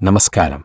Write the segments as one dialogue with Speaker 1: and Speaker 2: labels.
Speaker 1: നമസ്കാരം.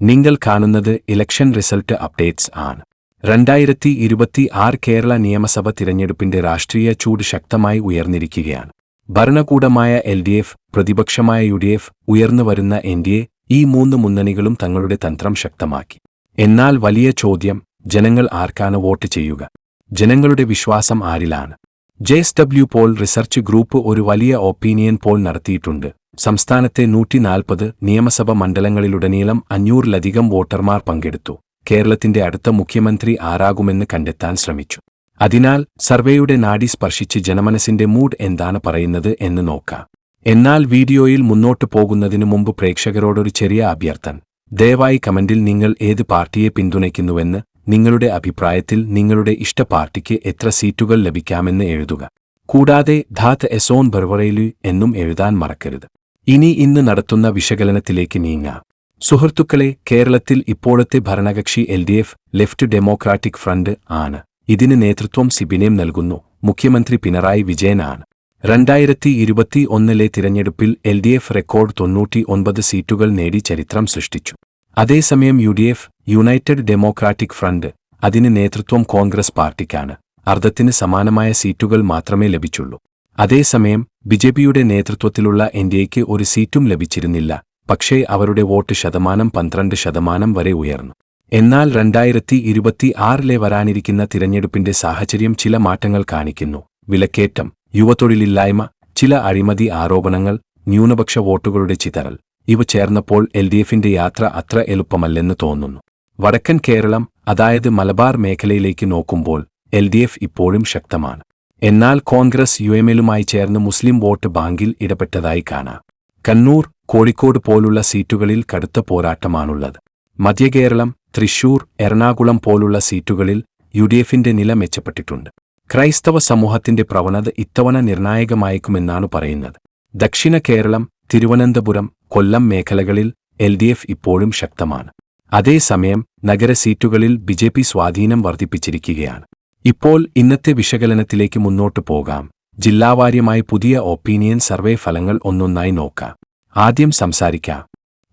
Speaker 1: നിങ്ങൾ കാണുന്നത് ഇലക്ഷൻ റിസൾട്ട് അപ്ഡേറ്റ്സ് ആണ്. രണ്ടായിരത്തി ഇരുപത്തി ആറ് കേരള നിയമസഭ തിരഞ്ഞെടുപ്പിന്റെ രാഷ്ട്രീയ ചൂട് ശക്തമായി ഉയർന്നിരിക്കുകയാണ്. ഭരണകൂടമായ എൽ ഡി എഫ് പ്രതിപക്ഷമായ യു ഡി എഫ് ഉയർന്നുവരുന്ന എൻ ഡി എ ഈ മൂന്ന് മുന്നണികളും തങ്ങളുടെ തന്ത്രം ശക്തമാക്കി. എന്നാൽ വലിയ ചോദ്യം ജനങ്ങൾ ആർക്കാണ് വോട്ട് ചെയ്യുക? ജനങ്ങളുടെ വിശ്വാസം ആരിലാണ്? J S W poll research group ഒരു വലിയ ഒപ്പീനിയൻ പോൾ നടത്തിയിട്ടുണ്ട്. സംസ്ഥാനത്തെ നൂറ്റിനാൽപ്പത് നിയമസഭ മണ്ഡലങ്ങളിലുടനീളം അഞ്ഞൂറിലധികം വോട്ടർമാർ പങ്കെടുത്തു. കേരളത്തിന്റെ അടുത്ത മുഖ്യമന്ത്രി ആരാകുമെന്ന് കണ്ടെത്താൻ ശ്രമിച്ചു. അതിനാൽ സർവേയുടെ നാഡി സ്പർശിച്ച് ജനമനസിന്റെ മൂഡ് എന്താണ് പറയുന്നത് എന്ന് നോക്കാം. എന്നാൽ വീഡിയോയിൽ മുന്നോട്ടു പോകുന്നതിനു മുമ്പ് പ്രേക്ഷകരോടൊരു ചെറിയ അഭ്യർത്ഥന ദയവായി കമന്റിൽ നിങ്ങൾ ഏത് പാർട്ടിയെ പിന്തുണയ്ക്കുന്നുവെന്ന് നിങ്ങളുടെ അഭിപ്രായത്തിൽ നിങ്ങളുടെ ഇഷ്ട പാർട്ടിക്ക് എത്ര സീറ്റുകൾ ലഭിക്കാമെന്ന് എഴുതുക. കൂടാതെ ധാത്ത് എസോൺ ബർവറയിലു എന്നും എഴുതാൻ മറക്കരുത്. ഇനി ഇന്ന് നടത്തുന്ന വിശകലനത്തിലേക്ക് നീങ്ങാം. സുഹൃത്തുക്കളെ കേരളത്തിൽ ഇപ്പോഴത്തെ ഭരണകക്ഷി L D F left democratic front ആണ്. ഇതിന് നേതൃത്വം സിബിനേം നൽകുന്നു. മുഖ്യമന്ത്രി പിണറായി വിജയനാണ് രണ്ടായിരത്തി ഇരുപത്തി ഒന്നിലെ തിരഞ്ഞെടുപ്പിൽ എൽ ഡി എഫ് റെക്കോർഡ് തൊണ്ണൂറ്റി ഒൻപത് സീറ്റുകൾ നേടി ചരിത്രം സൃഷ്ടിച്ചു. അതേസമയം U D F united democratic front അതിന് നേതൃത്വം കോൺഗ്രസ് പാർട്ടിക്കാണ്. അർദ്ധത്തിന് സമാനമായ സീറ്റുകൾ മാത്രമേ ലഭിച്ചുള്ളൂ. അതേസമയം ബിജെപിയുടെ നേതൃത്വത്തിലുള്ള എൻ ഡി എക്ക് ഒരു സീറ്റും ലഭിച്ചിരുന്നില്ല. പക്ഷേ അവരുടെ വോട്ട് ശതമാനം പന്ത്രണ്ട് ശതമാനം വരെ ഉയർന്നു. എന്നാൽ രണ്ടായിരത്തി ഇരുപത്തി ആറിലെ വരാനിരിക്കുന്ന തിരഞ്ഞെടുപ്പിന്റെ സാഹചര്യം ചില മാറ്റങ്ങൾ കാണിക്കുന്നു. വിലക്കേറ്റം യുവതൊഴിലില്ലായ്മ ചില അഴിമതി ആരോപണങ്ങൾ ന്യൂനപക്ഷ വോട്ടുകളുടെ ചിതറൽ. ഇവ ചേർന്നപ്പോൾ എൽ ഡി എഫിന്റെ യാത്ര അത്ര എളുപ്പമല്ലെന്ന് തോന്നുന്നു. വടക്കൻ കേരളം അതായത് മലബാർ മേഖലയിലേക്ക് നോക്കുമ്പോൾ എൽ ഡി എഫ് ഇപ്പോഴും ശക്തമാണ്. എന്നാൽ കോൺഗ്രസ് യു എം എല്ലുമായി ചേർന്ന് മുസ്ലിം വോട്ട് ബാങ്കിൽ ഇടപെട്ടതായി കാണാം. കണ്ണൂർ കോഴിക്കോട് പോലുള്ള സീറ്റുകളിൽ കടുത്ത പോരാട്ടമാണുള്ളത്. മധ്യകേരളം തൃശൂർ എറണാകുളം പോലുള്ള സീറ്റുകളിൽ യു ഡി എഫിന്റെ നില മെച്ചപ്പെട്ടിട്ടുണ്ട്. ക്രൈസ്തവ സമൂഹത്തിന്റെ പ്രവണത ഇത്തവണ നിർണായകമായേക്കുമെന്നാണ് പറയുന്നത്. ദക്ഷിണ കേരളം തിരുവനന്തപുരം കൊല്ലം മേഖലകളിൽ എൽ ഡി എഫ് ഇപ്പോഴും ശക്തമാണ്. അതേസമയം നഗരസീറ്റുകളിൽ ബി ജെ പി സ്വാധീനം വർദ്ധിപ്പിച്ചിരിക്കുകയാണ്. ഇപ്പോൾ ഇന്നത്തെ വിശകലനത്തിലേക്ക് മുന്നോട്ടു പോകാം. ജില്ലാവാര്യമായി പുതിയ ഒപ്പീനിയൻ സർവേ ഫലങ്ങൾ ഒന്നൊന്നായി നോക്കാം. ആദ്യം സംസാരിക്കാം.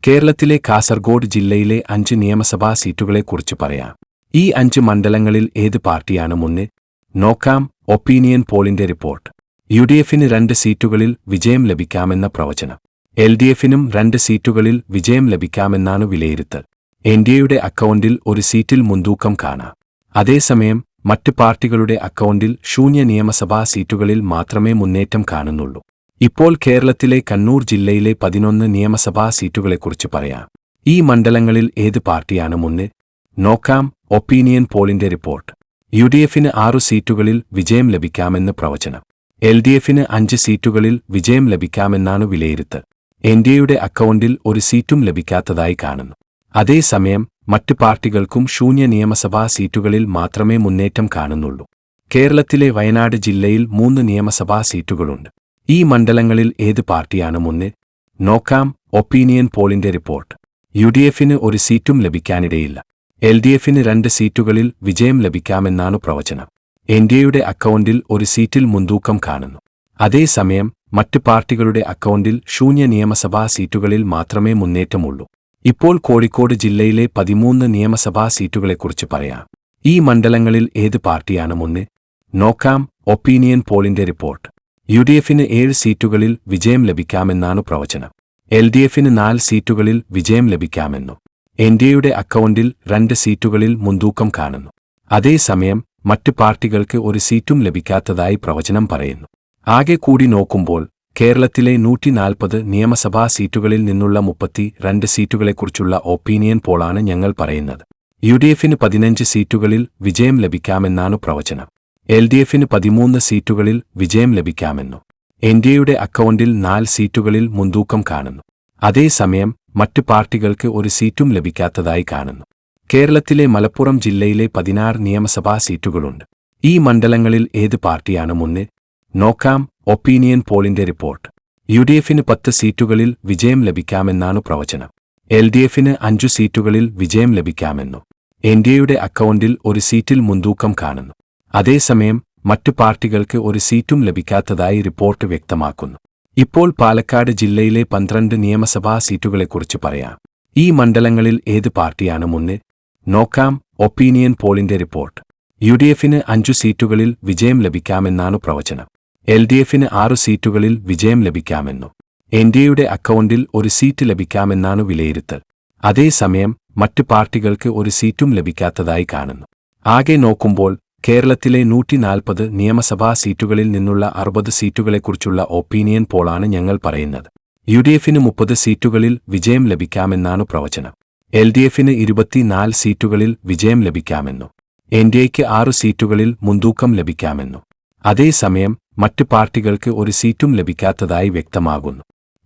Speaker 1: കേരളത്തിലെ കാസർഗോഡ് ജില്ലയിലെ അഞ്ച് നിയമസഭാ സീറ്റുകളെക്കുറിച്ച് പറയാം. ഈ അഞ്ച് മണ്ഡലങ്ങളിൽ ഏത് പാർട്ടിയാണ് മുന്നിൽ? നോക്കാം ഒപ്പീനിയൻ പോളിന്റെ റിപ്പോർട്ട്. യു ഡി എഫിന് രണ്ട് സീറ്റുകളിൽ വിജയം ലഭിക്കാമെന്ന പ്രവചനം. എൽ ഡി എഫിനും രണ്ട് സീറ്റുകളിൽ വിജയം ലഭിക്കാമെന്നാണ് വിലയിരുത്തൽ. എൻ ഡി എയുടെ അക്കൗണ്ടിൽ ഒരു സീറ്റിൽ മുൻതൂക്കം കാണാം. അതേസമയം മറ്റ് പാർട്ടികളുടെ അക്കൗണ്ടിൽ ശൂന്യ നിയമസഭാ സീറ്റുകളിൽ മാത്രമേ മുന്നേറ്റം കാണുന്നുള്ളൂ. ഇപ്പോൾ കേരളത്തിലെ കണ്ണൂർ ജില്ലയിലെ പതിനൊന്ന് നിയമസഭാ സീറ്റുകളെക്കുറിച്ച് പറയാം. ഈ മണ്ഡലങ്ങളിൽ ഏത് പാർട്ടിയാണ് മുന്നിൽ? നോക്കാം ഒപ്പീനിയൻ പോളിന്റെ റിപ്പോർട്ട്. യു ഡി എഫിന് ആറു സീറ്റുകളിൽ വിജയം ലഭിക്കാമെന്ന് പ്രവചനം. എൽ ഡി എഫിന് അഞ്ച് സീറ്റുകളിൽ വിജയം ലഭിക്കാമെന്നാണ് വിലയിരുത്തൽ. എൻ ഡി അക്കൗണ്ടിൽ ഒരു സീറ്റും ലഭിക്കാത്തതായി കാണുന്നു. അതേസമയം മറ്റ് പാർട്ടികൾക്കും ശൂന്യ നിയമസഭാ സീറ്റുകളിൽ മാത്രമേ മുന്നേറ്റം കാണുന്നുള്ളൂ. കേരളത്തിലെ വയനാട് ജില്ലയിൽ മൂന്ന് നിയമസഭാ സീറ്റുകളുണ്ട്. ഈ മണ്ഡലങ്ങളിൽ ഏത് പാർട്ടിയാണ് മുന്നിൽ? നോക്കാം ഒപ്പീനിയൻ പോളിന്റെ റിപ്പോർട്ട്. യു ഡി എഫിന് ഒരു സീറ്റും ലഭിക്കാനിടയില്ല. എൽ ഡി എഫിന് രണ്ട് സീറ്റുകളിൽ വിജയം ലഭിക്കാമെന്നാണ് പ്രവചനം. എൻ ഡി എയുടെ അക്കൗണ്ടിൽ ഒരു സീറ്റിൽ മുൻതൂക്കം കാണുന്നു. അതേസമയം മറ്റ് പാർട്ടികളുടെ അക്കൗണ്ടിൽ ശൂന്യ നിയമസഭാ സീറ്റുകളിൽ മാത്രമേ മുന്നേറ്റമുള്ളൂ. ഇപ്പോൾ കോഴിക്കോട് ജില്ലയിലെ പതിമൂന്ന് നിയമസഭാ സീറ്റുകളെക്കുറിച്ച് പറയാം. ഈ മണ്ഡലങ്ങളിൽ ഏത് പാർട്ടിയാണ് മുന്നിൽ? നോക്കാം ഒപ്പീനിയൻ പോളിന്റെ റിപ്പോർട്ട്. യു ഡി എഫിന് ഏഴ് സീറ്റുകളിൽ വിജയം ലഭിക്കാമെന്നാണ് പ്രവചനം. എൽ ഡി എഫിന് നാല് സീറ്റുകളിൽ വിജയം ലഭിക്കാമെന്നു എൻ ഡി എയുടെ അക്കൗണ്ടിൽ രണ്ട് സീറ്റുകളിൽ മുൻതൂക്കം കാണുന്നു. അതേസമയം മറ്റ് പാർട്ടികൾക്ക് ഒരു സീറ്റും ലഭിക്കാത്തതായി പ്രവചനം പറയുന്നു. ആകെ കൂടി നോക്കുമ്പോൾ കേരളത്തിലെ നൂറ്റിനാൽപ്പത് നിയമസഭാ സീറ്റുകളിൽ നിന്നുള്ള മുപ്പത്തി രണ്ട് സീറ്റുകളെക്കുറിച്ചുള്ള ഒപ്പീനിയൻ പോളാണ് ഞങ്ങൾ പറയുന്നത്. യു ഡി എഫിന് പതിനഞ്ച് സീറ്റുകളിൽ വിജയം ലഭിക്കാമെന്നാണ് പ്രവചനം. എൽ ഡി എഫിന് പതിമൂന്ന് സീറ്റുകളിൽ വിജയം ലഭിക്കാമെന്നു. എൻ ഡി എയുടെ അക്കൗണ്ടിൽ നാല് സീറ്റുകളിൽ മുൻതൂക്കം കാണുന്നു. അതേസമയം മറ്റ് പാർട്ടികൾക്ക് ഒരു സീറ്റും ലഭിക്കാത്തതായി കാണുന്നു. കേരളത്തിലെ മലപ്പുറം ജില്ലയിലെ പതിനാറ് നിയമസഭാ സീറ്റുകളുണ്ട്. ഈ മണ്ഡലങ്ങളിൽ ഏത് പാർട്ടിയാണ് മുന്നിൽ നോക്കാം ഒപ്പീനിയൻ പോളിന്റെ റിപ്പോർട്ട്. യു ഡി എഫിന് പത്ത് സീറ്റുകളിൽ വിജയം ലഭിക്കാമെന്നാണ് പ്രവചനം. എൽ ഡി എഫിന് അഞ്ചു സീറ്റുകളിൽ വിജയം ലഭിക്കാമെന്നു. എൻ ഡി എയുടെ അക്കൗണ്ടിൽ ഒരു സീറ്റിൽ മുൻതൂക്കം കാണുന്നു. അതേസമയം മറ്റു പാർട്ടികൾക്ക് ഒരു സീറ്റും ലഭിക്കാത്തതായി റിപ്പോർട്ട് വ്യക്തമാക്കുന്നു. ഇപ്പോൾ പാലക്കാട് ജില്ലയിലെ പന്ത്രണ്ട് നിയമസഭാ സീറ്റുകളെക്കുറിച്ച് പറയാം. ഈ മണ്ഡലങ്ങളിൽ ഏത് പാർട്ടിയാണ് മുന്നിൽ? നോക്കാം ഒപ്പീനിയൻ പോളിന്റെ റിപ്പോർട്ട്. യു ഡി എഫിന് അഞ്ചു സീറ്റുകളിൽ വിജയം ലഭിക്കാമെന്നാണ് പ്രവചനം. എൽ ഡി എഫിന് ആറു സീറ്റുകളിൽ വിജയം ലഭിക്കാമെന്നും. എൻ ഡി എയുടെ അക്കൗണ്ടിൽ ഒരു സീറ്റ് ലഭിക്കാമെന്നാണ് വിലയിരുത്തൽ. അതേസമയം മറ്റ് പാർട്ടികൾക്ക് ഒരു സീറ്റും ലഭിക്കാത്തതായി കാണുന്നു. ആകെ നോക്കുമ്പോൾ കേരളത്തിലെ നൂറ്റിനാൽപ്പത് നിയമസഭാ സീറ്റുകളിൽ നിന്നുള്ള അറുപത് സീറ്റുകളെക്കുറിച്ചുള്ള ഒപ്പീനിയൻ പോളാണ് ഞങ്ങൾ പറയുന്നത്. യു ഡി എഫിന് മുപ്പത് സീറ്റുകളിൽ വിജയം ലഭിക്കാമെന്നാണ് പ്രവചനം. എൽ ഡി എഫിന് ഇരുപത്തിനാല് സീറ്റുകളിൽ വിജയം ലഭിക്കാമെന്നും. എൻ ഡി എക്ക് ആറു സീറ്റുകളിൽ മുൻതൂക്കം ലഭിക്കാമെന്നും. അതേസമയം മറ്റു പാർട്ടികൾക്ക് ഒരു സീറ്റും ലഭിക്കാത്തതായി വ്യക്തമാകുന്നു.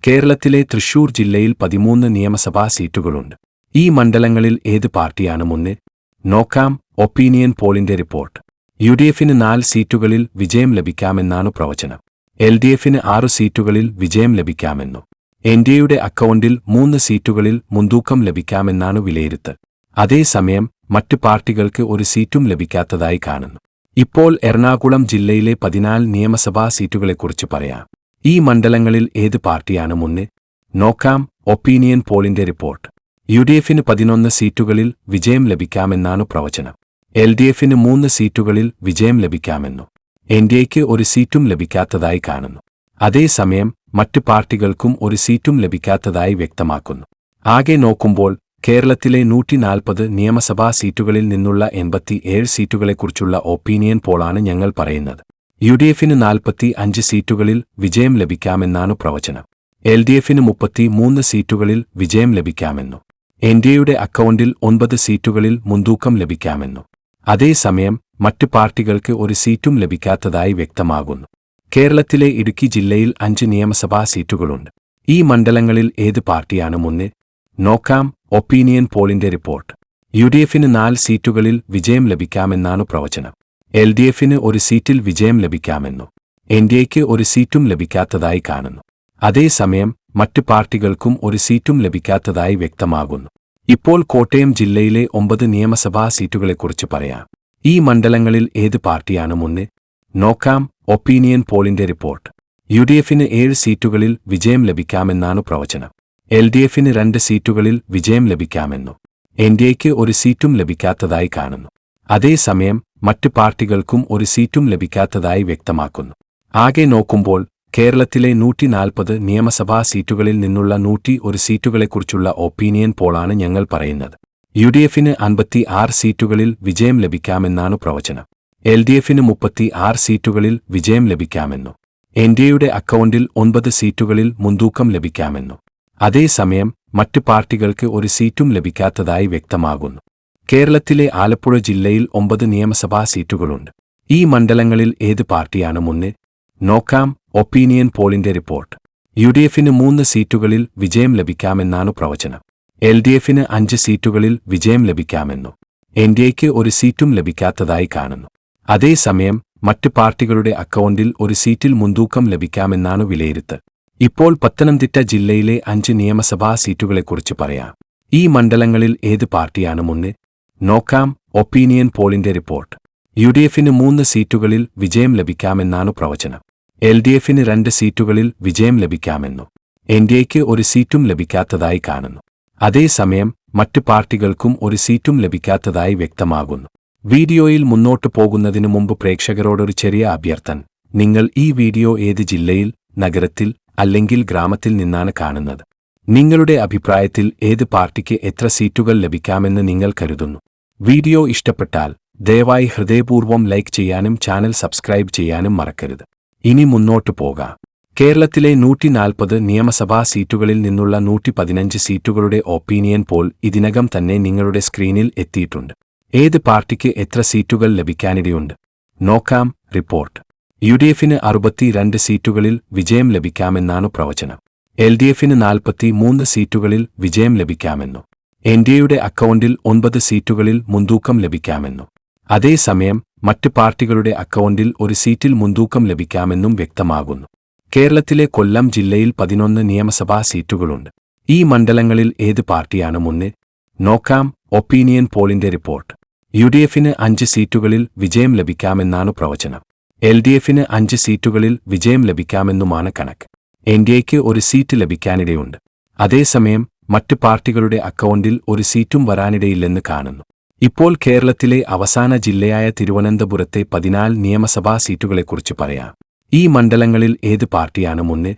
Speaker 1: കേരളത്തിലെ തൃശൂർ ജില്ലയിൽ പതിമൂന്ന് നിയമസഭാ സീറ്റുകളുണ്ട്. ഈ മണ്ഡലങ്ങളിൽ ഏത് പാർട്ടിയാണ് മുന്നിൽ? നോക്കാം ഒപ്പീനിയൻ പോളിന്റെ റിപ്പോർട്ട്. യു ഡി എഫിന് നാല് സീറ്റുകളിൽ വിജയം ലഭിക്കാമെന്നാണ് പ്രവചനം. എൽ ഡി എഫിന് ആറു സീറ്റുകളിൽ വിജയം ലഭിക്കാമെന്നു. എൻ ഡി എയുടെ അക്കൗണ്ടിൽ മൂന്ന് സീറ്റുകളിൽ മുൻതൂക്കം ലഭിക്കാമെന്നാണ് വിലയിരുത്തൽ. അതേസമയം മറ്റ് പാർട്ടികൾക്ക് ഒരു സീറ്റും ലഭിക്കാത്തതായി കാണുന്നു. ഇപ്പോൾ എറണാകുളം ജില്ലയിലെ പതിനാല് നിയമസഭാ സീറ്റുകളെക്കുറിച്ച് പറയാം. ഈ മണ്ഡലങ്ങളിൽ ഏത് പാർട്ടിയാണ് മുന്നിൽ? നോക്കാം ഒപ്പീനിയൻ പോളിന്റെ റിപ്പോർട്ട്. യു ഡി എഫിന് പതിനൊന്ന് സീറ്റുകളിൽ വിജയം ലഭിക്കാമെന്നാണ് പ്രവചനം. എൽ ഡി എഫിന് മൂന്ന് സീറ്റുകളിൽ വിജയം ലഭിക്കാമെന്നു. എൻ ഡി എക്ക് ഒരു സീറ്റും ലഭിക്കാത്തതായി കാണുന്നു. അതേസമയം മറ്റു പാർട്ടികൾക്കും ഒരു സീറ്റും ലഭിക്കാത്തതായി വ്യക്തമാക്കുന്നു. ആകെ നോക്കുമ്പോൾ കേരളത്തിലെ നൂറ്റി നാൽപ്പത് നിയമസഭാ സീറ്റുകളിൽ നിന്നുള്ള എൺപത്തി ഏഴ് സീറ്റുകളെക്കുറിച്ചുള്ള ഒപ്പീനിയൻ പോളാണ് ഞങ്ങൾ പറയുന്നത്. യു ഡി എഫിന് നാൽപ്പത്തി അഞ്ച് സീറ്റുകളിൽ വിജയം ലഭിക്കാമെന്നാണ് പ്രവചനം. എൽ ഡി എഫിന് മുപ്പത്തി മൂന്ന് സീറ്റുകളിൽ വിജയം ലഭിക്കാമെന്നും. എൻ ഡി എയുടെ അക്കൗണ്ടിൽ ഒൻപത് സീറ്റുകളിൽ മുൻതൂക്കം ലഭിക്കാമെന്നും. അതേസമയം മറ്റ് പാർട്ടികൾക്ക് ഒരു സീറ്റും ലഭിക്കാത്തതായി വ്യക്തമാകുന്നു. കേരളത്തിലെ ഇടുക്കി ജില്ലയിൽ അഞ്ച് നിയമസഭാ സീറ്റുകളുണ്ട്. ഈ മണ്ഡലങ്ങളിൽ ഏത് പാർട്ടിയാണ് മുന്നിൽ? നോക്കാം ഒപ്പീനിയൻ പോളിന്റെ റിപ്പോർട്ട്. യു ഡി എഫിന് നാല് സീറ്റുകളിൽ വിജയം ലഭിക്കാമെന്നാണ് പ്രവചനം. എൽ ഡി എഫിന് ഒരു സീറ്റിൽ വിജയം ലഭിക്കാമെന്നു. എൻ ഡി എക്ക് ഒരു സീറ്റും ലഭിക്കാത്തതായി കാണുന്നു. അതേസമയം മറ്റു പാർട്ടികൾക്കും ഒരു സീറ്റും ലഭിക്കാത്തതായി വ്യക്തമാകുന്നു. ഇപ്പോൾ കോട്ടയം ജില്ലയിലെ ഒമ്പത് നിയമസഭാ സീറ്റുകളെക്കുറിച്ച് പറയാം. ഈ മണ്ഡലങ്ങളിൽ ഏത് പാർട്ടിയാണ് മുന്നിൽ? നോക്കാം ഒപ്പീനിയൻ പോളിന്റെ റിപ്പോർട്ട്. യു ഡി എഫിന് ഏഴ് സീറ്റുകളിൽ വിജയം ലഭിക്കാമെന്നാണ് പ്രവചനം. എൽ ഡി എഫിന് രണ്ട് സീറ്റുകളിൽ വിജയം ലഭിക്കാമെന്നും. എൻ ഡി എക്ക് ഒരു സീറ്റും ലഭിക്കാത്തതായി കാണുന്നു. അതേസമയം മറ്റു പാർട്ടികൾക്കും ഒരു സീറ്റും ലഭിക്കാത്തതായി വ്യക്തമാക്കുന്നു. ആകെ നോക്കുമ്പോൾ കേരളത്തിലെ നൂറ്റിനാൽപ്പത് നിയമസഭാ സീറ്റുകളിൽ നിന്നുള്ള നൂറ്റി ഒരു സീറ്റുകളെക്കുറിച്ചുള്ള ഒപ്പീനിയൻ പോളാണ് ഞങ്ങൾ പറയുന്നത്. യു ഡി എഫിന് അൻപത്തി ആറ് സീറ്റുകളിൽ വിജയം ലഭിക്കാമെന്നാണ് പ്രവചനം. എൽ ഡി എഫിന് മുപ്പത്തി ആറ് സീറ്റുകളിൽ വിജയം ലഭിക്കാമെന്നും. എൻ ഡി എയുടെ അക്കൗണ്ടിൽ ഒൻപത് സീറ്റുകളിൽ മുൻതൂക്കം ലഭിക്കാമെന്നും. അതേസമയം മറ്റു പാർട്ടികൾക്ക് ഒരു സീറ്റും ലഭിക്കാത്തതായി വ്യക്തമാകുന്നു. കേരളത്തിലെ ആലപ്പുഴ ജില്ലയിൽ ഒമ്പത് നിയമസഭാ സീറ്റുകളുണ്ട്. ഈ മണ്ഡലങ്ങളിൽ ഏത് പാർട്ടിയാണ് മുന്നിൽ? നോക്കാം ഒപ്പീനിയൻ പോളിന്റെ റിപ്പോർട്ട്. യു ഡി എഫിന് മൂന്ന് സീറ്റുകളിൽ വിജയം ലഭിക്കാമെന്നാണ് പ്രവചനം. എൽ ഡി എഫിന് അഞ്ച് സീറ്റുകളിൽ വിജയം ലഭിക്കാമെന്നു. എൻ ഡി എക്ക് ഒരു സീറ്റും ലഭിക്കാത്തതായി കാണുന്നു. അതേസമയം മറ്റു പാർട്ടികളുടെ അക്കൗണ്ടിൽ ഒരു സീറ്റിൽ മുൻതൂക്കം ലഭിക്കാമെന്നാണ് വിലയിരുത്തൽ. ഇപ്പോൾ പത്തനംതിട്ട ജില്ലയിലെ അഞ്ച് നിയമസഭാ സീറ്റുകളെക്കുറിച്ച് പറയാം. ഈ മണ്ഡലങ്ങളിൽ ഏത് പാർട്ടിയാണ് മുന്നിൽ? നോക്കാം ഒപ്പീനിയൻ പോളിന്റെ റിപ്പോർട്ട്. യു ഡി എഫിന് മൂന്ന് സീറ്റുകളിൽ വിജയം ലഭിക്കാമെന്നാണ് പ്രവചനം. എൽ ഡി എഫിന് രണ്ട് സീറ്റുകളിൽ വിജയം ലഭിക്കാമെന്നും. എൻ ഡി എക്ക് ഒരു സീറ്റും ലഭിക്കാത്തതായി കാണുന്നു. അതേസമയം മറ്റു പാർട്ടികൾക്കും ഒരു സീറ്റും ലഭിക്കാത്തതായി വ്യക്തമാകുന്നു. വീഡിയോയിൽ മുന്നോട്ടു പോകുന്നതിനു മുമ്പ് പ്രേക്ഷകരോടൊരു ചെറിയ അഭ്യർത്ഥന. നിങ്ങൾ ഈ വീഡിയോ ഏത് ജില്ലയിൽ നഗരത്തിൽ അല്ലെങ്കിൽ ഗ്രാമത്തിൽ നിന്നാണ് കാണുന്നത്. നിങ്ങളുടെ അഭിപ്രായത്തിൽ ഏത് പാർട്ടിക്ക് എത്ര സീറ്റുകൾ ലഭിക്കാമെന്ന് നിങ്ങൾ കരുതുന്നു. വീഡിയോ ഇഷ്ടപ്പെട്ടാൽ ദയവായി ഹൃദയപൂർവം ലൈക്ക് ചെയ്യാനും ചാനൽ സബ്സ്ക്രൈബ് ചെയ്യാനും മറക്കരുത്. ഇനി മുന്നോട്ടു പോകാം. കേരളത്തിലെ നൂറ്റിനാൽപ്പത് നിയമസഭാ സീറ്റുകളിൽ നിന്നുള്ള നൂറ്റി പതിനഞ്ച് സീറ്റുകളുടെ ഒപ്പീനിയൻ പോൾ ഇതിനകം തന്നെ നിങ്ങളുടെ സ്ക്രീനിൽ എത്തിയിട്ടുണ്ട്. ഏത് പാർട്ടിക്ക് എത്ര സീറ്റുകൾ ലഭിക്കാനിടയുണ്ട്? നോക്കാം റിപ്പോർട്ട്. യു ഡി എഫിന് അറുപത്തിരണ്ട് സീറ്റുകളിൽ വിജയം ലഭിക്കാമെന്നാണ് പ്രവചനം. എൽ ഡി എഫിന് നാൽപ്പത്തി മൂന്ന് സീറ്റുകളിൽ വിജയം ലഭിക്കാമെന്നും. എൻ ഡി എയുടെ അക്കൗണ്ടിൽ ഒൻപത് സീറ്റുകളിൽ മുൻതൂക്കം ലഭിക്കാമെന്നും. അതേസമയം മറ്റ് പാർട്ടികളുടെ അക്കൗണ്ടിൽ ഒരു സീറ്റിൽ മുൻതൂക്കം ലഭിക്കാമെന്നും വ്യക്തമാകുന്നു. കേരളത്തിലെ കൊല്ലം ജില്ലയിൽ പതിനൊന്ന് നിയമസഭാ സീറ്റുകളുണ്ട്. ഈ മണ്ഡലങ്ങളിൽ ഏത് പാർട്ടിയാണ് മുന്നിൽ? നോക്കാം ഒപ്പീനിയൻ പോളിന്റെ റിപ്പോർട്ട്. യു ഡി എഫിന് അഞ്ച് സീറ്റുകളിൽ വിജയം ലഭിക്കാമെന്നാണ് പ്രവചനം. എൽ ഡി എഫിന് അഞ്ച് സീറ്റുകളിൽ വിജയം ലഭിക്കാമെന്നുമാണ് കണക്ക്. എൻ ഡി എക്ക് ഒരു സീറ്റ് ലഭിക്കാനിടയുണ്ട്. അതേസമയം മറ്റ് പാർട്ടികളുടെ അക്കൗണ്ടിൽ ഒരു സീറ്റും വരാനിടയില്ലെന്ന് കാണുന്നു. ഇപ്പോൾ കേരളത്തിലെ അവസാന ജില്ലയായ തിരുവനന്തപുരത്തെ പതിനാല് നിയമസഭാ സീറ്റുകളെക്കുറിച്ച് പറയാം. ഈ മണ്ഡലങ്ങളിൽ ഏത് പാർട്ടിയാണ് മുന്നിൽ?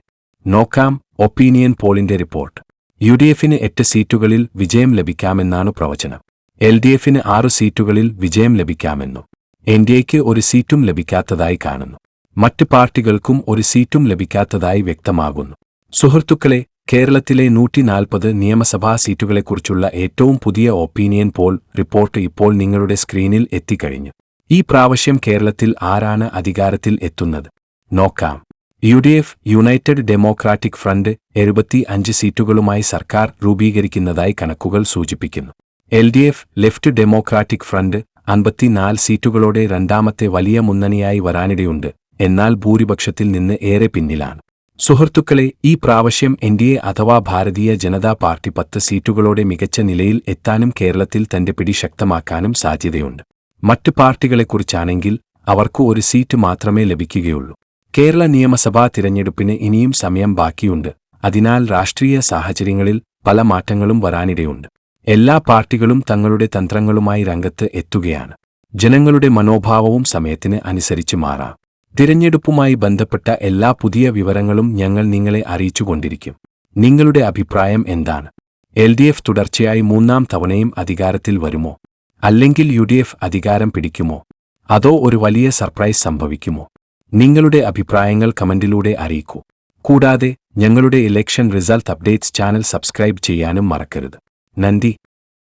Speaker 1: നോക്കാം ഒപ്പീനിയൻ പോളിന്റെ റിപ്പോർട്ട്. യു ഡി എഫിന് എട്ട് സീറ്റുകളിൽ വിജയം ലഭിക്കാമെന്നാണ് പ്രവചനം. എൽ ഡി എഫിന് ആറു സീറ്റുകളിൽ വിജയം ലഭിക്കാമെന്നും. എൻ ഡി എക്ക് ഒരു സീറ്റും ലഭിക്കാത്തതായി കാണുന്നു. മറ്റ് പാർട്ടികൾക്കും ഒരു സീറ്റും ലഭിക്കാത്തതായി വ്യക്തമാകുന്നു. സുഹൃത്തുക്കളെ കേരളത്തിലെ നൂറ്റിനാൽപ്പത് നിയമസഭാ സീറ്റുകളെക്കുറിച്ചുള്ള ഏറ്റവും പുതിയ ഒപ്പീനിയൻ പോൾ റിപ്പോർട്ട് ഇപ്പോൾ നിങ്ങളുടെ സ്ക്രീനിൽ എത്തിക്കഴിഞ്ഞു. ഈ പ്രാവശ്യം കേരളത്തിൽ ആരാണ് അധികാരത്തിൽ എത്തുന്നത്? നോക്കാം. U D F united democratic front എഴുപത്തി അഞ്ച് സീറ്റുകളുമായി സർക്കാർ രൂപീകരിക്കുന്നതായി കണക്കുകൾ സൂചിപ്പിക്കുന്നു. L D F left democratic front അൻപത്തിനാല് സീറ്റുകളോടെ രണ്ടാമത്തെ വലിയ മുന്നണിയായി വരാനിടയുണ്ട്. എന്നാൽ ഭൂരിപക്ഷത്തിൽ നിന്ന് ഏറെ പിന്നിലാണ്. സുഹൃത്തുക്കളെ ഈ പ്രാവശ്യം എൻ ഡി എ അഥവാ ഭാരതീയ ജനതാ പാർട്ടി പത്ത് സീറ്റുകളോടെ മികച്ച നിലയിൽ എത്താനും കേരളത്തിൽ തന്റെ പിടി ശക്തമാക്കാനും സാധ്യതയുണ്ട്. മറ്റ് പാർട്ടികളെക്കുറിച്ചാണെങ്കിൽ അവർക്ക് ഒരു സീറ്റ് മാത്രമേ ലഭിക്കുകയുള്ളൂ. കേരള നിയമസഭാ തിരഞ്ഞെടുപ്പിന് ഇനിയും സമയം ബാക്കിയുണ്ട്. അതിനാൽ രാഷ്ട്രീയ സാഹചര്യങ്ങളിൽ പല മാറ്റങ്ങളും വരാനിടയുണ്ട്. എല്ലാ പാർട്ടികളും തങ്ങളുടെ തന്ത്രങ്ങളുമായി രംഗത്ത് എത്തുകയാണ്. ജനങ്ങളുടെ മനോഭാവവും സമയത്തിന് അനുസരിച്ച് മാറാം. തിരഞ്ഞെടുപ്പുമായി ബന്ധപ്പെട്ട എല്ലാ പുതിയ വിവരങ്ങളും ഞങ്ങൾ നിങ്ങളെ അറിയിച്ചുകൊണ്ടിരിക്കും. നിങ്ങളുടെ അഭിപ്രായം എന്താണ്? എൽ ഡി എഫ് തുടർച്ചയായി മൂന്നാം തവണയും അധികാരത്തിൽ വരുമോ? അല്ലെങ്കിൽ യു ഡി എഫ് അധികാരം പിടിക്കുമോ? അതോ ഒരു വലിയ സർപ്രൈസ് സംഭവിക്കുമോ? നിങ്ങളുടെ അഭിപ്രായങ്ങൾ കമന്റിലൂടെ അറിയിക്കൂ. കൂടാതെ ഞങ്ങളുടെ election result updates channel subscribe ചെയ്യാനും മറക്കരുത്. Nandi.